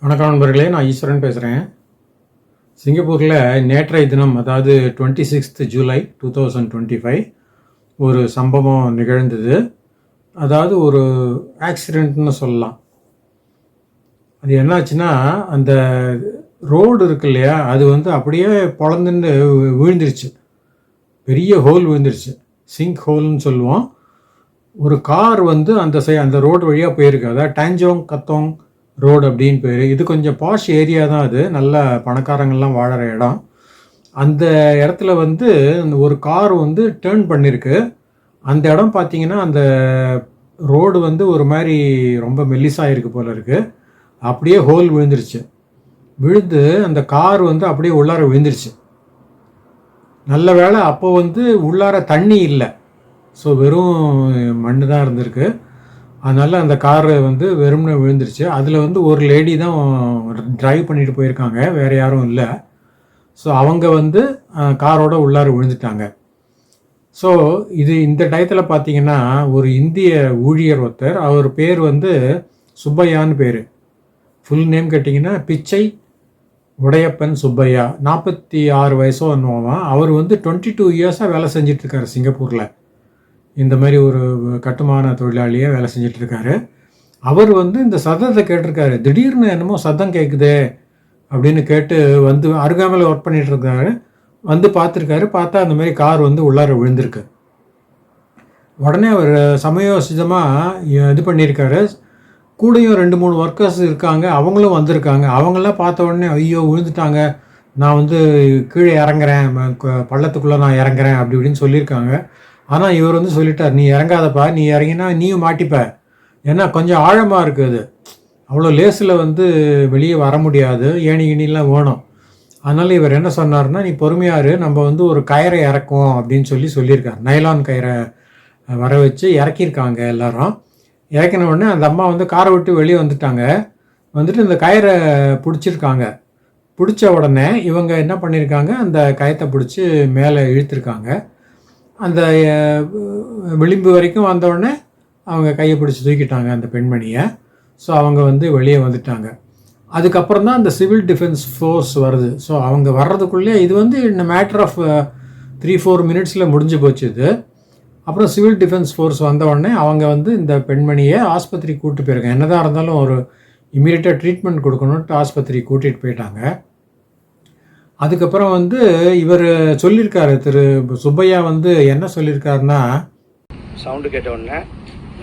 வணக்கம் நண்பர்களே நான் ஈஸ்வரன் பேசுகிறேன் சிங்கப்பூரில் நேற்றைய தினம் அதாவது twenty sixth July two thousand twenty five ஒரு சம்பவம் நிகழ்ந்தது. அதாவது ஒரு ஆக்சிடெண்ட்னு சொல்லலாம். அது என்னாச்சுன்னா அந்த ரோடு இருக்கு இல்லையா அது வந்து அப்படியே பொழந்துன்னு விழுந்துருச்சு. பெரிய ஹோல் விழுந்துருச்சு. சிங்க் ஹோல்னு சொல்லுவோம். ஒரு கார் வந்து அந்த சை அந்த ரோடு வழியாக போயிருக்கு. அதாவது டேஞ்சோங் கத்தோங் ரோடு அப்படின்னு பேர். இது கொஞ்சம் பாஷ் ஏரியா தான் அது. நல்ல பணக்காரங்கள்லாம் வாழற இடம். அந்த இடத்துல வந்து ஒரு கார் வந்து டேர்ன் பண்ணியிருக்கு அந்த இடம் பார்த்தீங்கன்னா அந்த ரோடு வந்து ஒரு மாதிரி ரொம்ப மெல்லிசாக இருக்குது போல இருக்குது அப்படியே ஹோல் விழுந்துருச்சு. விழுந்து அந்த கார் வந்து அப்படியே உள்ளார விழுந்துருச்சு. நல்ல வேளை அப்போ வந்து உள்ளார தண்ணி இல்லை. ஸோ வெறும் மண்ணு தான் இருந்திருக்கு. அதனால் அந்த காரு வந்து வெறும்னு விழுந்துருச்சு. அதில் வந்து ஒரு லேடி தான் டிரைவ் பண்ணிட்டு போயிருக்காங்க. வேறு யாரும் இல்லை. ஸோ அவங்க வந்து காரோட உள்ளார விழுந்துட்டாங்க. ஸோ இது இந்த டயத்தில் பார்த்தீங்கன்னா ஒரு இந்திய ஊழியர் ஒருத்தர் அவர் பேர் வந்து சுப்பையான்னு பேர். ஃபுல் நேம் கேட்டிங்கன்னா பிச்சை உடையப்பன் சுப்பையா. நாற்பத்தி ஆறு வயசோ என்னவான் அவர் வந்து டுவெண்ட்டி டூ இயர்ஸாக வேலை செஞ்சிட்ருக்காரு சிங்கப்பூரில். இந்த மாதிரி ஒரு கட்டுமான தொழிலாளியாக வேலை செஞ்சுட்டு இருக்காரு அவர் வந்து இந்த சத்தத்தை கேட்டிருக்காரு. திடீர்னு என்னமோ சத்தம் கேட்குதே அப்படின்னு கேட்டு வந்து அருகாமையில் ஒர்க் பண்ணிகிட்டு இருக்காரு வந்து பார்த்துருக்காரு. பார்த்தா அந்த மாதிரி கார் வந்து உள்ளார விழுந்திருக்கு. உடனே அவர் சமயோசிதமாக இது பண்ணியிருக்காரு. கூடயும் ரெண்டு மூணு ஒர்க்கர்ஸ் இருக்காங்க. அவங்களும் வந்திருக்காங்க. அவங்களாம் பார்த்த உடனே ஐயோ விழுந்துட்டாங்க. நான் வந்து கீழே இறங்குறேன். பள்ளத்துக்குள்ளே நான் இறங்குறேன். அப்படி இப்படின்னு சொல்லியிருக்காங்க. ஆனால் இவர் வந்து சொல்லிட்டார் நீ இறங்காதப்பா நீ இறங்கினா நீயும் மாட்டிப்ப. ஏன்னா கொஞ்சம் ஆழமாக இருக்குது அவ்வளோ லேஸில் வந்து வெளியே வர முடியாது ஏணி கிணிலாம் வேணும் அதனால் இவர் என்ன சொன்னார்னா நீ பொறுமையாரு நம்ம வந்து ஒரு கயரை இறக்குவோம் அப்படின்னு சொல்லி சொல்லியிருக்கார். நைலான் கயிறை வர வச்சு இறக்கியிருக்காங்க எல்லாரும். இறக்கின உடனே அந்த அம்மா வந்து காரை விட்டு வெளியே வந்துட்டாங்க. வந்துட்டு இந்த கயிறை பிடிச்சிருக்காங்க. பிடிச்ச உடனே இவங்க என்ன பண்ணியிருக்காங்க அந்த கயத்தை பிடிச்சி மேலே இழுத்துருக்காங்க. அந்த விளிம்பு வரைக்கும் வந்தவுடனே அவங்க கையை பிடிச்சி தூக்கிட்டாங்க அந்த பெண்மணியை. ஸோ அவங்க வந்து வெளியே வந்துட்டாங்க. அதுக்கப்புறம் தான் அந்த சிவில் டிஃபென்ஸ் ஃபோர்ஸ் வருது. ஸோ அவங்க வர்றதுக்குள்ளே இது வந்து இந்த மேட்ரு ஆஃப் த்ரீ ஃபோர் மினிட்ஸில் முடிஞ்சு போச்சு இது. அப்புறம் சிவில் டிஃபென்ஸ் ஃபோர்ஸ் வந்தவுடனே அவங்க வந்து இந்த பெண்மணியை ஆஸ்பத்திரி கூப்பிட்டு போயிருக்காங்க. என்னதான் இருந்தாலும் ஒரு இம்மீடியட்டாக ட்ரீட்மெண்ட் கொடுக்கணுன்ட்டு ஆஸ்பத்திரி கூட்டிகிட்டு போயிட்டாங்க. அதுக்கப்புறம் வந்து இவர் சொல்லியிருக்காரு திரு சுப்பையா வந்து என்ன சொல்லியிருக்காருன்னா சவுண்டு கேட்ட உடனே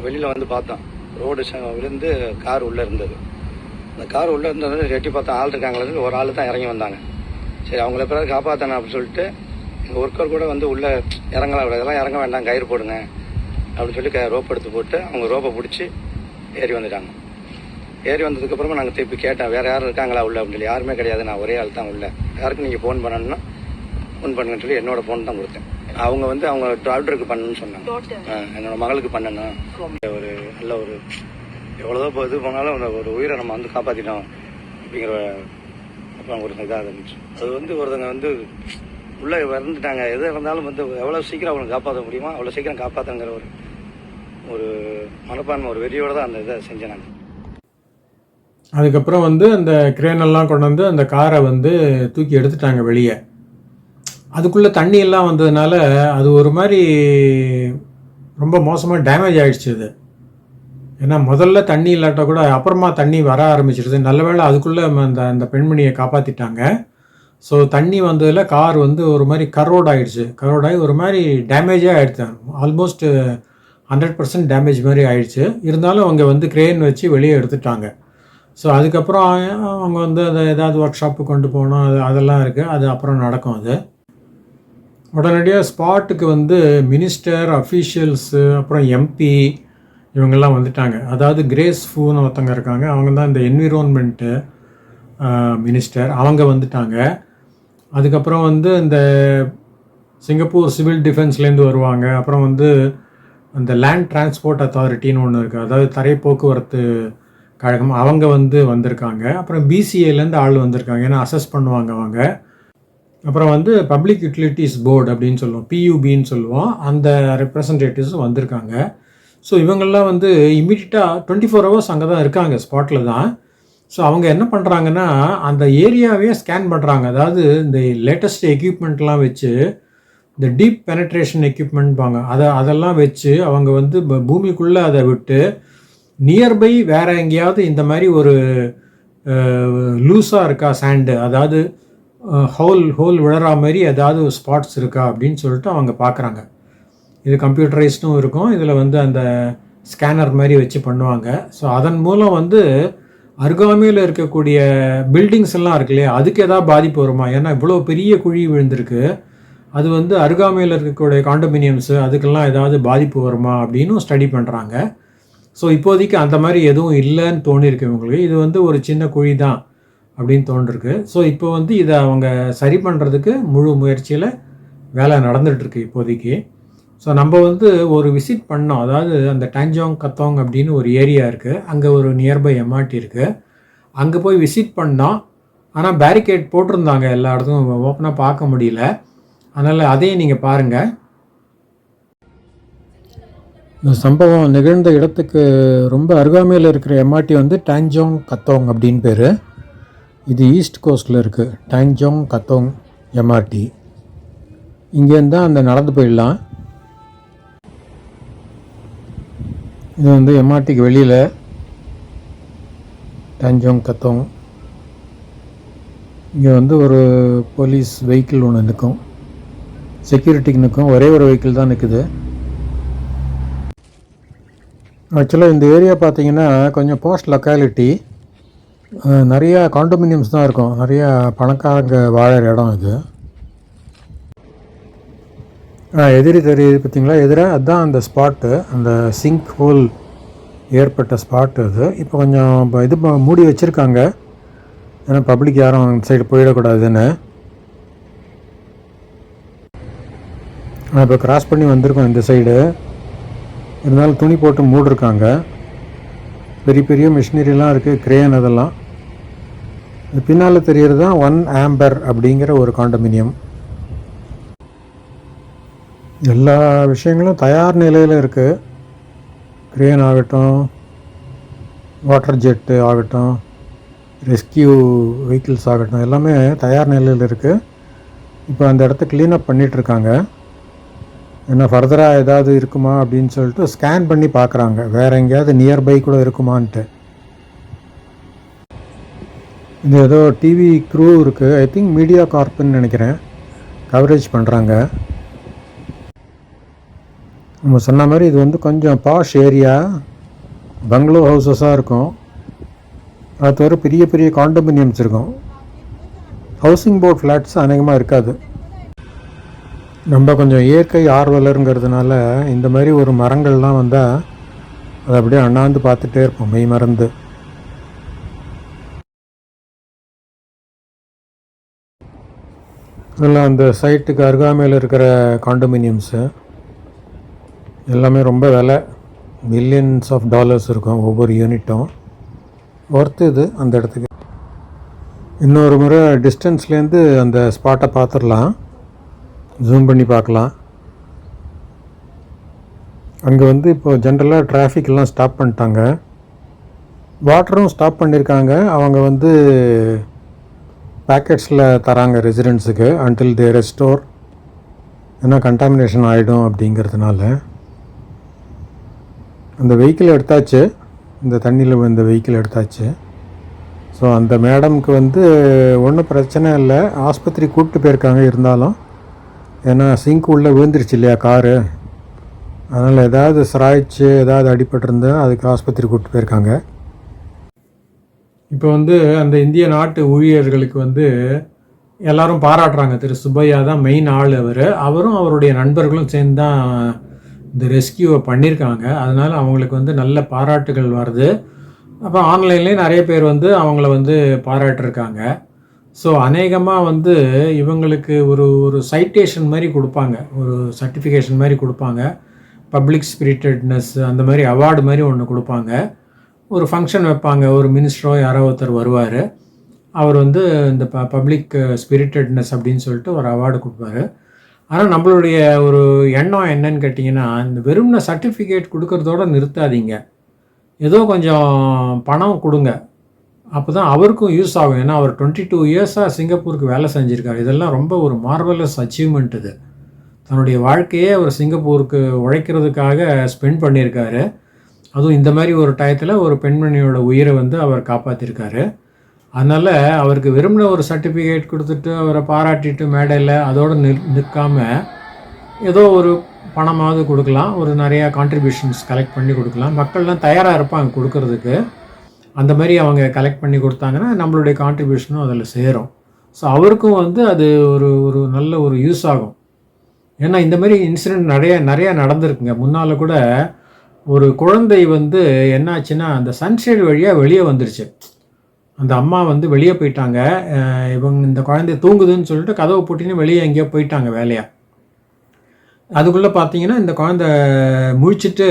வெளியில் வந்து பார்த்தோம் ரோடு ச- விழுந்து கார் உள்ளே இருந்தது. அந்த கார் உள்ளே இருந்தது எட்டி பார்த்தா ஆள் இருக்காங்களே ஒரு ஆள் தான் இறங்கி வந்தாங்க. சரி அவங்கள பிறகு காப்பாற்றணும் அப்படின்னு சொல்லிட்டு எங்கள் ஒர்க்கர் கூட வந்து உள்ளே இறங்கலாம் இதெல்லாம் இறங்க வேண்டாம் கயிறு போடுங்க அப்படின்னு சொல்லி க- ரோப் எடுத்து போட்டு அவங்க ரோப்பை பிடிச்சி ஏறி வந்துட்டாங்க. ஏறி வந்ததுக்கப்புறமா நாங்கள் திருப்பி கேட்டோம் வேறு யாரும் இருக்காங்களா உள்ள? அப்படின்னு சொல்லி யாருமே கிடையாது நான் ஒரே ஆள் தான் உள்ள. யாருக்கு நீங்கள் ஃபோன் பண்ணணும்னா ஃபோன் பண்ணுங்கன்னு சொல்லி என்னோட ஃபோன் தான் கொடுத்தேன். அவங்க வந்து அவங்க டாக்டருக்கு பண்ணணும்னு சொன்னாங்க. என்னோட மகளுக்கு பண்ணணும். ஒரு நல்ல ஒரு எவ்வளோதோ இப்போ இது போனாலும் ஒரு உயிரை நம்ம வந்து காப்பாற்றிட்டோம் அப்படிங்கிற அப்புறம் ஒரு இதாக இருந்துச்சு. அது வந்து ஒருத்தங்க வந்து உள்ளே இறந்துட்டாங்க. எது இருந்தாலும் வந்து எவ்வளோ சீக்கிரம் அவங்களை காப்பாற்ற முடியுமோ அவ்வளோ சீக்கிரம் காப்பாற்றுங்கிற ஒரு ஒரு மனப்பான்மை ஒரு வெறியோட தான் அந்த இதை செஞ்சேன் நான் அதுக்கப்புறம் வந்து அந்த கிரேனெல்லாம் எல்லாம் கொண்டு வந்து அந்த காரை வந்து தூக்கி எடுத்துட்டாங்க வெளியே. அதுக்குள்ளே தண்ணி எல்லாம் வந்ததுனால அது ஒரு மாதிரி ரொம்ப மோசமாக டேமேஜ் ஆகிடுச்சு அது. ஏன்னா முதல்ல தண்ணி இல்லாட்டா கூட அப்புறமா தண்ணி வர ஆரம்பிச்சிருது. நல்ல வேளை அதுக்குள்ளே அந்த அந்த பெண்மணியை காப்பாற்றிட்டாங்க ஸோ தண்ணி வந்ததில் கார் வந்து ஒரு மாதிரி கரோட் ஆயிடுச்சு. கரோட் ஆகி ஒரு மாதிரி டேமேஜே ஆகிடுச்சு ஆல்மோஸ்ட் ஹண்ட்ரட் பர்சன்ட் டேமேஜ் மாதிரி ஆகிடுச்சு இருந்தாலும் அவங்க வந்து கிரேன் வச்சு வெளியே எடுத்துட்டாங்க. ஸோ அதுக்கப்புறம் அவங்க வந்து அதை ஏதாவது ஒர்க் ஷாப்பு கொண்டு போகணும் அது அதெல்லாம் இருக்குது அது அப்புறம் நடக்கும் அது. உடனடியாக ஸ்பாட்டுக்கு வந்து மினிஸ்டர் அஃபீஷியல்ஸு அப்புறம் எம்பி இவங்கெல்லாம் வந்துட்டாங்க. அதாவது கிரேஸ் ஃபூன்னு ஒருத்தங்க இருக்காங்க. அவங்க தான் இந்த என்விரோன்மெண்ட்டு மினிஸ்டர் அவங்க வந்துட்டாங்க. அதுக்கப்புறம் வந்து இந்த சிங்கப்பூர் சிவில் டிஃபென்ஸ்லேருந்து வருவாங்க. அப்புறம் வந்து அந்த லேண்ட் டிரான்ஸ்போர்ட் அத்தாரிட்டின்னு ஒன்று இருக்குது அதாவது தரை போக்குவரத்து கழகம். அவங்க வந்து வந்திருக்காங்க. அப்புறம் பிசிஏலேருந்து ஆள் வந்திருக்காங்க. ஏன்னா அசஸ் பண்ணுவாங்க அவங்க. அப்புறம் வந்து பப்ளிக் யூட்டிலிட்டிஸ் போர்டு அப்படின்னு சொல்லுவோம். பியூபின்னு சொல்லுவோம். அந்த ரெப்ரசன்டேட்டிவ்ஸும் வந்திருக்காங்க. ஸோ இவங்கெல்லாம் வந்து இம்மிடியட்டாக டுவெண்ட்டி ஃபோர் ஹவர்ஸ் அங்கே தான் இருக்காங்க. ஸ்பாட்டில் தான். ஸோ அவங்க என்ன பண்ணுறாங்கன்னா அந்த ஏரியாவே ஸ்கேன் பண்ணுறாங்க அதாவது இந்த லேட்டஸ்ட் எக்யூப்மெண்ட்லாம் வச்சு இந்த டீப் பெனட்ரேஷன் எக்யூப்மெண்ட்பாங்க அதை அதெல்லாம் வச்சு அவங்க வந்து ப- பூமிக்குள்ளே அதை விட்டு நியர்பை வேற எங்கேயாவது இந்த மாதிரி ஒரு லூஸாக இருக்கா சாண்டு அதாவது ஹோல் ஹோல் விழறா மாதிரி ஏதாவது ஸ்பாட்ஸ் இருக்கா அப்படின்னு சொல்லிட்டு அவங்க பார்க்குறாங்க. இது கம்ப்யூட்டரைஸ்டும் இருக்கும். இதில் வந்து அந்த ஸ்கேனர் மாதிரி வச்சு பண்ணுவாங்க. ஸோ அதன் மூலம் வந்து அருகாமையில் இருக்கக்கூடிய பில்டிங்ஸ் எல்லாம் இருக்கு இல்லையா? அதுக்கு ஏதாவது பாதிப்பு வருமா? ஏன்னா இவ்வளோ பெரிய குழி விழுந்திருக்கு. அது வந்து அருகாமையில் இருக்கக்கூடிய காண்டமினியம்ஸு அதுக்கெல்லாம் ஏதாவது பாதிப்பு வருமா? அப்படின்னு ஸ்டடி பண்ணுறாங்க ஸோ இப்போதைக்கு அந்த மாதிரி எதுவும் இல்லைன்னு தோணியிருக்கு இவங்களுக்கு. இது வந்து ஒரு சின்ன குழி தான் அப்படின்னு தோன்றிருக்கு. ஸோ இப்போ வந்து இதை அவங்க சரி பண்ணுறதுக்கு முழு முயற்சியில் வேலை நடந்துகிட்ருக்கு இப்போதைக்கு. ஸோ நம்ம வந்து ஒரு விசிட் பண்ணோம். அதாவது அந்த டாஞ்சாங் கத்தோங் அப்படின்னு ஒரு ஏரியா இருக்குது அங்கே ஒரு நியர்பை எம்ஆர்டி இருக்குது அங்கே போய் விசிட் பண்ணோம். ஆனால் பேரிகேட் போட்டிருந்தாங்க எல்லா இடத்துக்கும். ஓப்பனாக பார்க்க முடியல. அதனால் அதையும் நீங்கள் பாருங்கள் இந்த சம்பவம் நிகழ்ந்த இடத்துக்கு ரொம்ப அருகாமையில் இருக்கிற எம்ஆர்டி வந்து டான்ஜோங் கத்தோங் அப்படின்னு பேர். இது ஈஸ்ட் கோஸ்டில் இருக்குது டான்ஜோங் கத்தோங் எம்ஆர்டி இங்கேருந்து தான் அந்த நடந்து போயிடலாம். இது வந்து எம்ஆர்டிக்கு வெளியில் டான்ஜோங் கத்தோங் இங்கே வந்து ஒரு போலீஸ் வெஹிக்கிள் ஒன்று நிற்கும் செக்யூரிட்டிக்கு நிற்கும் ஒரே ஒரு வெஹிக்கிள் தான் நிற்குது ஆக்சுவலாக இந்த ஏரியா பார்த்தீங்கன்னா கொஞ்சம் போஸ்ட் லொக்காலிட்டி நிறையா காண்டோமினியம்ஸ் தான் இருக்கும். நிறையா பணக்காரங்க வாழற இடம் இது. ஆ எதிரி தெரியுது பார்த்தீங்களா? எதிராக அதுதான் அந்த ஸ்பாட்டு அந்த சிங்க் ஹோல் ஏற்பட்ட ஸ்பாட் அது. இப்போ கொஞ்சம் இப்போ இது மூடி வச்சுருக்காங்க. ஏன்னா பப்ளிக் யாரும் அந்த சைடு போயிடக்கூடாதுன்னு. இப்போ கிராஸ் பண்ணி வந்திருக்கோம் இந்த சைடு இருந்தாலும் துணி போட்டு மூடிருக்காங்க. பெரிய பெரிய மிஷினரிலாம் இருக்குது கிரேன் அதெல்லாம். இது பின்னால் தெரியறது தான் ஒன் ஆம்பர் அப்படிங்கிற ஒரு காண்டோமினியம் எல்லா விஷயங்களும் தயார் நிலையில் இருக்குது கிரேன் ஆகட்டும் வாட்டர் ஜெட்டு ஆகட்டும் ரெஸ்கியூ வெஹிக்கிள்ஸ் ஆகட்டும் எல்லாமே தயார் நிலையில் இருக்குது இப்போ அந்த இடத்த க்ளீனப் பண்ணிகிட்ருக்காங்க என்ன ஃபர்தராக ஏதாவது இருக்குமா அப்படின்னு சொல்லிட்டு ஸ்கேன் பண்ணி பார்க்குறாங்க. வேறு எங்கேயாவது நியர்பை கூட இருக்குமான்ட்டு. இது ஏதோ டிவி க்ரூ இருக்குது ஐ திங்க் மீடியா கார்ப்னு நினைக்கிறேன். கவரேஜ் பண்ணுறாங்க நம்ம சொன்ன மாதிரி இது வந்து கொஞ்சம் பாஷ் ஏரியா பங்களோ ஹவுசஸாக இருக்கும். அது தவிர பெரிய பெரிய காண்டமினியம்ஸ் இருக்கும். ஹவுசிங் போர்ட் ஃப்ளாட்ஸ் அநேகமாக இருக்காது. நம்ம கொஞ்சம் இயற்கை ஆர்வலருங்கிறதுனால இந்த மாதிரி ஒரு மரங்கள்லாம் வந்தால் அதை அப்படியே அண்ணாந்து பார்த்துட்டே இருப்போம் மெய் மறந்து. இதெல்லாம் அந்த சைட்டுக்கு அருகாமையில் இருக்கிற காண்டோமினியம்ஸு எல்லாமே ரொம்ப விலை. மில்லியன்ஸ் ஆஃப் டாலர்ஸ் இருக்கும் ஒவ்வொரு யூனிட்டும் ஒர்த்து இது அந்த இடத்துக்கு. இன்னொரு முறை டிஸ்டன்ஸ்லேருந்து அந்த ஸ்பாட்டை பார்த்துடலாம். ஜூம் பண்ணி பார்க்கலாம். அங்கே வந்து இப்போ ஜென்ரலாக டிராஃபிக் எல்லாம் ஸ்டாப் பண்ணிட்டாங்க. வாட்டரும் ஸ்டாப் பண்ணியிருக்காங்க அவங்க வந்து பேக்கெட்ஸில் தராங்க ரெசிடென்ட்ஸுக்கு அன்டில் தே ரெஸ்டோர் ஏன்னா கண்டாமினேஷன் ஆகிடும் அப்படிங்கிறதுனால. அந்த வெஹிக்கிள் எடுத்தாச்சு. இந்த தண்ணியில் இந்த வெஹிக்கிள் எடுத்தாச்சு. ஸோ அந்த மேடம்க்கு வந்து ஒன்றும் பிரச்சனை இல்லை. ஆஸ்பத்திரி கூப்பிட்டு போயிருக்காங்க இருந்தாலும். ஏன்னா சிங்க் உள்ளே விழுந்துருச்சு இல்லையா காரு? அதனால் ஏதாவது சிராய்ச்சி ஏதாவது அடிபட்டிருந்தா அதுக்கு ஆஸ்பத்திரி கூப்பிட்டு போயிருக்காங்க. இப்போ வந்து அந்த இந்திய நாட்டு ஊழியர்களுக்கு வந்து எல்லாரும் பாராட்டுறாங்க. திரு சுப்பையா தான் மெயின் ஆள் அவர். அவரும் அவருடைய நண்பர்களும் சேர்ந்து தான் இந்த ரெஸ்கியூவை பண்ணியிருக்காங்க. அதனால் அவங்களுக்கு வந்து நல்ல பாராட்டுகள் வருது. அப்போ ஆன்லைன்லேயே நிறைய பேர் வந்து அவங்கள வந்து பாராட்டிருக்காங்க. ஸோ அநேகமாக வந்து இவங்களுக்கு ஒரு ஒரு சைட்டேஷன் மாதிரி கொடுப்பாங்க. ஒரு சர்டிஃபிகேஷன் மாதிரி கொடுப்பாங்க. பப்ளிக் ஸ்பிரிட்டட்னஸ் அந்த மாதிரி அவார்டு மாதிரி ஒன்று கொடுப்பாங்க. ஒரு ஃபங்க்ஷன் வைப்பாங்க. ஒரு மினிஸ்டரோ யாரோ ஒருத்தர் வருவார். அவர் வந்து இந்த ப பப்ளிக் ஸ்பிரிட்டட்னஸ் அப்படின்னு சொல்லிட்டு ஒரு அவார்டு கொடுப்பாரு. ஆனால் நம்மளுடைய ஒரு எண்ணம் என்னன்னு கேட்டிங்கன்னா இந்த வெறும்ன சர்டிஃபிகேட் கொடுக்கறதோட நிறுத்தாதீங்க. ஏதோ கொஞ்சம் பணம் கொடுங்க. அப்போ தான் அவருக்கும் யூஸ் ஆகும். ஏன்னா அவர் டுவெண்ட்டி டூ இயர்ஸாக சிங்கப்பூருக்கு வேலை செஞ்சுருக்காரு. இதெல்லாம் ரொம்ப ஒரு மார்வலஸ் அச்சீவ்மெண்ட் இது. தன்னுடைய வாழ்க்கையே அவர் சிங்கப்பூருக்கு உழைக்கிறதுக்காக ஸ்பெண்ட் பண்ணியிருக்காரு அதுவும் இந்த மாதிரி ஒரு டயத்தில் ஒரு பெண்மணியோட உயிரை வந்து அவர் காப்பாற்றிருக்காரு அதனால் அவருக்கு விரும்பின ஒரு சர்டிஃபிகேட் கொடுத்துட்டு அவரை பாராட்டிட்டு மேடையில் அதோடு நிற் நிற்காம ஏதோ ஒரு பணமாவது கொடுக்கலாம். ஒரு நிறையா கான்ட்ரிபியூஷன்ஸ் கலெக்ட் பண்ணி கொடுக்கலாம். மக்கள்லாம் தயாராக இருப்பாங்க கொடுக்கறதுக்கு. அந்த மாதிரி அவங்க கலெக்ட் பண்ணி கொடுத்தாங்கன்னா நம்மளுடைய கான்ட்ரிபியூஷனும் அதில் சேரும். ஸோ அவருக்கும் வந்து அது ஒரு ஒரு நல்ல ஒரு யூஸ் ஆகும். ஏன்னா இந்த மாதிரி இன்சிடெண்ட் நிறைய நிறையா நடந்திருக்குங்க. முன்னால் கூட ஒரு குழந்தை வந்து என்னாச்சுன்னா அந்த சன்ஷேட் வழியாக வெளியே வந்துருச்சு. அந்த அம்மா வந்து வெளியே போயிட்டாங்க. இவங்க இந்த குழந்தை தூங்குதுன்னு சொல்லிட்டு கதவை பூட்டின்னு வெளியே எங்கேயோ போயிட்டாங்க வேலையாக அதுக்குள்ளே பார்த்தீங்கன்னா இந்த குழந்தை முழிச்சிட்டு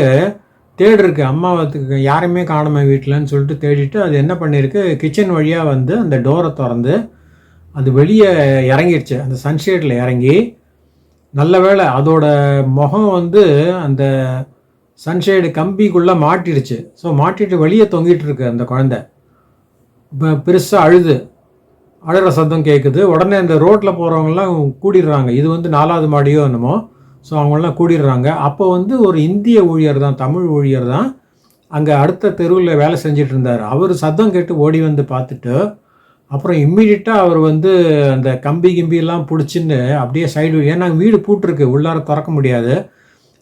தேடிருக்கு. அம்மாவத்துக்கு யாருமே காணுமே வீட்டிலன்னு சொல்லிட்டு தேடிட்டு அது என்ன பண்ணியிருக்கு? கிச்சன் வழியாக வந்து அந்த டோரை திறந்து அது வெளியே இறங்கிடுச்சு அந்த சன்ஷேடில் இறங்கி நல்ல வேளை அதோட முகம் வந்து அந்த சன்ஷேடு கம்பிக்குள்ளே மாட்டிடுச்சு. ஸோ மாட்டிட்டு வெளியே தொங்கிட்டு இருக்கு அந்த குழந்தை. இப்போ பெருசாக அழுது. அழுகிற சத்தம் கேட்குது உடனே இந்த ரோட்டில் போகிறவங்கலாம் கூடிடுறாங்க. இது வந்து நாலாவது மாடியோ என்னமோ. ஸோ அவங்களாம் கூடிடுறாங்க. அப்போ வந்து ஒரு இந்திய ஊழியர் தான் தமிழ் ஊழியர் தான் அங்கே அடுத்த தெருவில் வேலை செஞ்சுட்டு இருந்தார். அவர் சத்தம் கேட்டு ஓடி வந்து பார்த்துட்டு அப்புறம் இம்மீடியட்டாக அவர் வந்து அந்த கம்பி கிம்பியெல்லாம் பிடிச்சின்னு அப்படியே சைடு ஏன்னா வீடு பூட்டிருக்கு உள்ளார திறக்க முடியாது.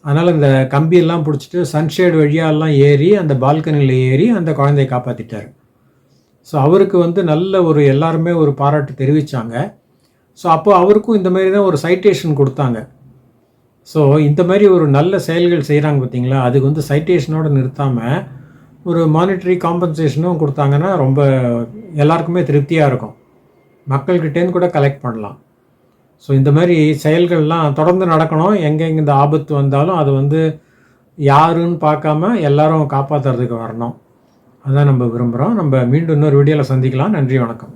அதனால் இந்த கம்பியெல்லாம் பிடிச்சிட்டு சன்ஷேட் வழியாலாம் ஏறி அந்த பால்கனியில் ஏறி அந்த குழந்தையை காப்பாற்றிட்டார் ஸோ அவருக்கு வந்து நல்ல ஒரு எல்லாருமே ஒரு பாராட்டு தெரிவித்தாங்க ஸோ அப்போ அவருக்கும் இந்த மாதிரி தான் ஒரு சைட்டேஷன் கொடுத்தாங்க. ஸோ இந்த மாதிரி ஒரு நல்ல செயல்கள் செய்கிறாங்க பார்த்தீங்களா அதுக்கு வந்து சைட்டேஷனோடு நிறுத்தாமல் ஒரு மானிட்டரி காம்பன்சேஷனும் கொடுத்தாங்கன்னா ரொம்ப எல்லாருக்குமே திருப்தியாக இருக்கும். மக்கள்கிட்டேருந்து கூட கலெக்ட் பண்ணலாம். ஸோ இந்த மாதிரி செயல்கள்லாம் தொடர்ந்து நடக்கணும். எங்கெங்கே இந்த ஆபத்து வந்தாலும் அது வந்து யாருன்னு பார்க்காம எல்லாரும் காப்பாற்றுறதுக்கு வரணும். அதான் நம்ம விரும்புகிறோம் நம்ம மீண்டும் இன்னொரு வீடியோவில் சந்திக்கலாம். நன்றி வணக்கம்.